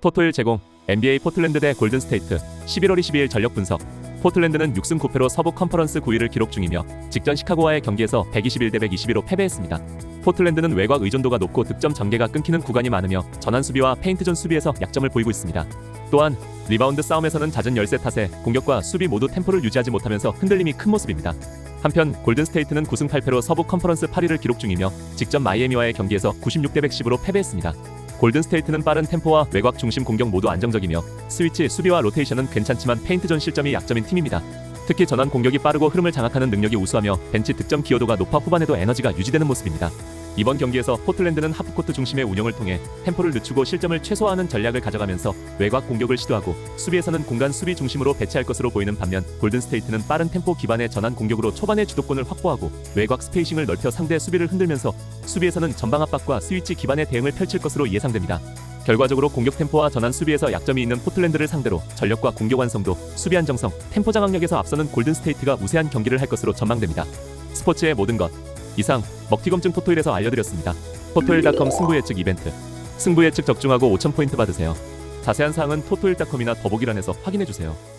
토토일 제공 NBA 포틀랜드 대 골든스테이트 11월 22일 전력 분석 포틀랜드는 6승 9패로 서부 컨퍼런스 9위를 기록 중이며 직전 시카고와의 경기에서 121대 122로 패배했습니다. 포틀랜드는 외곽 의존도가 높고 득점 전개가 끊기는 구간이 많으며 전환 수비와 페인트존 수비에서 약점을 보이고 있습니다. 또한 리바운드 싸움에서는 잦은 열세 탓에 공격과 수비 모두 템포를 유지하지 못하면서 흔들림이 큰 모습입니다. 한편 골든스테이트는 9승 8패로 서부 컨퍼런스 8위를 기록 중이며 직전 마이애미와의 경기에서 96대 110으로 패배했습니다. 골든스테이트는 빠른 템포와 외곽 중심 공격 모두 안정적이며 스위치 수비와 로테이션은 괜찮지만 페인트존 실점이 약점인 팀입니다. 특히 전환 공격이 빠르고 흐름을 장악하는 능력이 우수하며 벤치 득점 기여도가 높아 후반에도 에너지가 유지되는 모습입니다. 이번 경기에서 포틀랜드는 하프코트 중심의 운영을 통해 템포를 늦추고 실점을 최소화하는 전략을 가져가면서 외곽 공격을 시도하고 수비에서는 공간 수비 중심으로 배치할 것으로 보이는 반면 골든스테이트는 빠른 템포 기반의 전환 공격으로 초반에 주도권을 확보하고 외곽 스페이싱을 넓혀 상대 수비를 흔들면서 수비에서는 전방 압박과 스위치 기반의 대응을 펼칠 것으로 예상됩니다. 결과적으로 공격 템포와 전환 수비에서 약점이 있는 포틀랜드를 상대로 전력과 공격 완성도, 수비 안정성, 템포 장악력에서 앞서는 골든스테이트가 우세한 경기를 할 것으로 전망됩니다. 스포츠의 모든 것 이상 먹튀검증 토토일에서 알려드렸습니다. 토토일닷컴 승부 예측 이벤트 승부 예측 적중하고 5,000포인트 받으세요. 자세한 사항은 토토일닷컴이나 더보기란에서 확인해주세요.